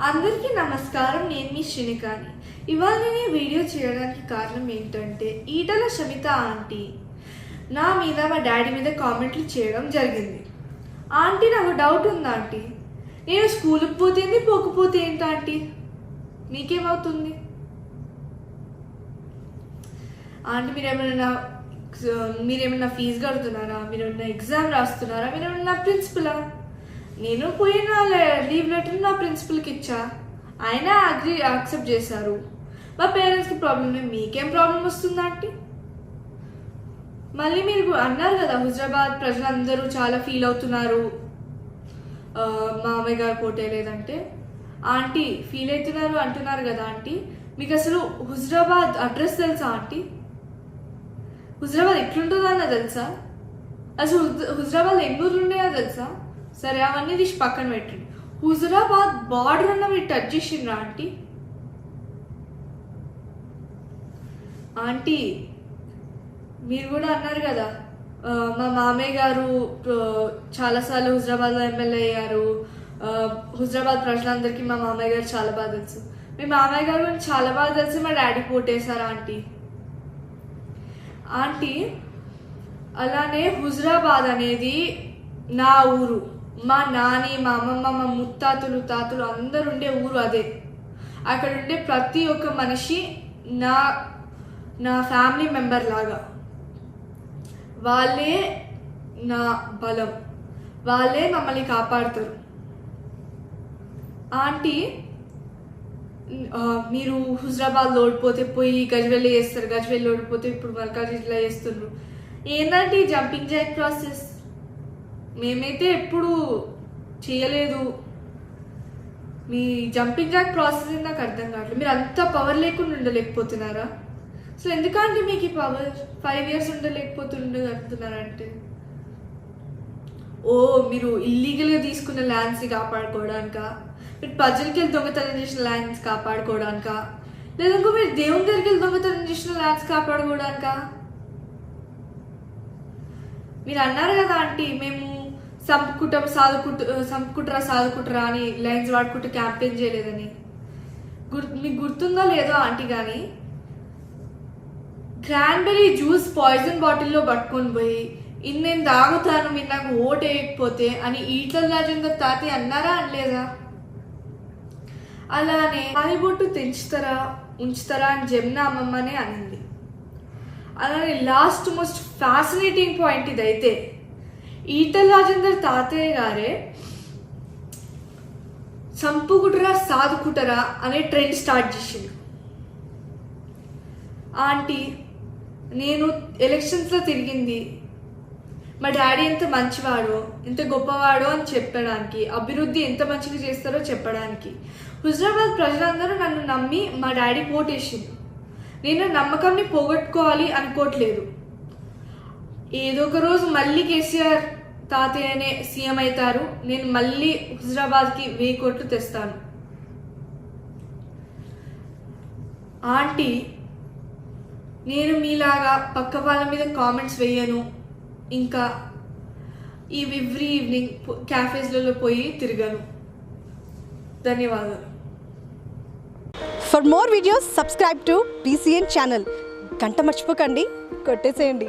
అందరికీ నమస్కారం నేను మీ శ్రీనికాని. ఇవాళ నేను వీడియో చేయడానికి కారణం ఏంటంటే ఈటల షమిత ఆంటీ. నా మీద మా డాడీ మీద కామెంట్లు చేయడం జరిగింది. ఆంటీ నాకు డౌట్ ఉంది ఆంటీ. నేను స్కూల్కి పోతేంది పోకపోతే ఏంటి ఆంటీ? మీకేమవుతుంది? ఆంటీ మీరేమైనా మీరేమన్నా ఫీజు కడుతున్నారా? మీరు ఎగ్జామ్ రాస్తున్నారా? మీరు ప్రిన్సిపలా? నేను పోయిన లీవ్ లెటర్ నా ప్రిన్సిపల్కి ఇచ్చా. ఆయన అగ్రి యాక్సెప్ట్ చేశారు. మా పేరెంట్స్కి ప్రాబ్లం మీకేం ప్రాబ్లం వస్తుందా ఆంటీ? మళ్ళీ మీరు అన్నారు కదా హుజరాబాద్ ప్రజలందరూ చాలా ఫీల్ అవుతున్నారు. మామయ్య గారు పోటే లేదంటే? ఆంటీ ఫీల్ అవుతున్నారు అంటున్నారు కదా ఆంటీ? మీకు అసలు హుజరాబాద్ అడ్రస్ తెలుసా ఆంటీ? హుజరాబాద్ ఎట్లుంటుందో అన్న తెలుసా? అసలు హుజ్- హుజరాబాద్ ఎన్ని ఊర్లు ఉన్నాయో తెలుసా? సరే అవన్నీ తీసి పక్కన పెట్టండి. హుజరాబాద్ బార్డర్ అన్న మీరు టచ్ చేసిండ్రా ఆంటీ? ఆంటీ మీరు కూడా అన్నారు కదా మా మామయ్య గారు చాలాసార్లు హుజరాబాద్లో ఎమ్మెల్యే అయ్యారు. హుజరాబాద్ ప్రజలందరికీ మా మామయ్య గారు చాలా బాగా తెలుసు. మీ మామయ్య గారు చాలా బాగా తెలిసి మా డాడీ పోటేశారు ఆంటీ. ఆంటీ అలానే హుజరాబాద్ అనేది నా ఊరు. మా నాని మా అమ్మమ్మ మా ముత్తాతలు తాతలు అందరు ఉండే ఊరు అదే. అక్కడ ఉండే ప్రతి ఒక్క మనిషి నా నా ఫ్యామిలీ మెంబర్ లాగా. వాళ్ళే నా బలం. వాళ్ళే మమ్మల్ని కాపాడుతారు. ఆంటీ మీరు హుజరాబాద్ ఓడిపోతే పోయి గజ్వెల్ చేస్తారు. గజ్వెల్ ఓడిపోతే ఇప్పుడు మల్కాజిల్లా చేస్తున్నారు ఏంటంటే జంపింగ్ జాక్ ప్రాసెస్ మేమైతే ఎప్పుడు చేయలేదు. మీ జంపింగ్ జాక్ ప్రాసెస్ నాకు అర్థం కావట్లేదు. మీరు అంత పవర్ లేకుండా ఉండలేకపోతున్నారా? సో ఎందుకంటే మీకు ఈ పవర్ ఫైవ్ ఇయర్స్ ఉండలేకపోతుండగలుగుతున్నారంటే ఓ మీరు ఇల్లీగల్గా తీసుకున్న ల్యాండ్స్ని కాపాడుకోవడానికా? మీరు ప్రజలకి వెళ్ళి దొంగతనం చేసిన ల్యాండ్స్ కాపాడుకోవడానికా? లేదంటే మీరు దేవుని దగ్గరికి వెళ్ళి దొంగతనం చేసిన ల్యాండ్స్ కాపాడుకోవడానికా? మీరు అన్నారు కదా ఆంటీ మేము సంపుకుటం సాదుకుంటు సంపుకుట్రా సాదుకుంటారా అని లైన్స్ వాడుకుంటూ క్యాంపెయిన్ చేయలేదని. గుర్ మీకు గుర్తుందో లేదో ఆంటీ కానీ క్రాన్బెరీ జ్యూస్ పాయిజన్ బాటిల్లో పట్టుకొని పోయి ఇది నేను తాగుతాను మీరు నాకు ఓటు వేయకపోతే అని ఈటల రాజేందర్ తాతి అన్నారా అనలేదా? అలానే బొట్టు తెంచుతారా ఉంచుతారా అని జమున అమ్మమ్మనే అనింది. అలానే లాస్ట్ మోస్ట్ ఫ్యాసినేటింగ్ పాయింట్ ఇదైతే ఈటల రాజేందర్ తాతయ్య గారే చంపుకుటరా సాదుకుటరా అనే ట్రెండ్ స్టార్ట్ చేసింది ఆంటీ నేను ఎలక్షన్స్లో తిరిగింది. మా డాడీ ఎంత మంచివాడో ఎంత గొప్పవాడో అని చెప్పడానికి అభివృద్ధి ఎంత మంచిగా చేస్తారో చెప్పడానికి. హుజరాబాద్ ప్రజలందరూ నన్ను నమ్మి మా డాడీ ఓటేసింది నేను నమ్మకాన్ని పోగొట్టుకోవాలి అనుకోవట్లేదు. ఏదో ఒక రోజు మళ్ళీ కేసీఆర్ తాతయ్యనే సీఎం అవుతారు. నేను మళ్ళీ హుజరాబాద్కి వెయ్యి కోట్లు తెస్తాను. ఆంటీ నేను మీలాగా పక్క వాళ్ళ మీద కామెంట్స్ వేయను. ఇంకా ఈ ఎవ్రీ ఈవినింగ్ క్యాఫేస్లలో పోయి తిరగను. ధన్యవాదాలు. For more videos subscribe to BCN channel గంట మర్చిపోకండి. కొట్టేసేయండి.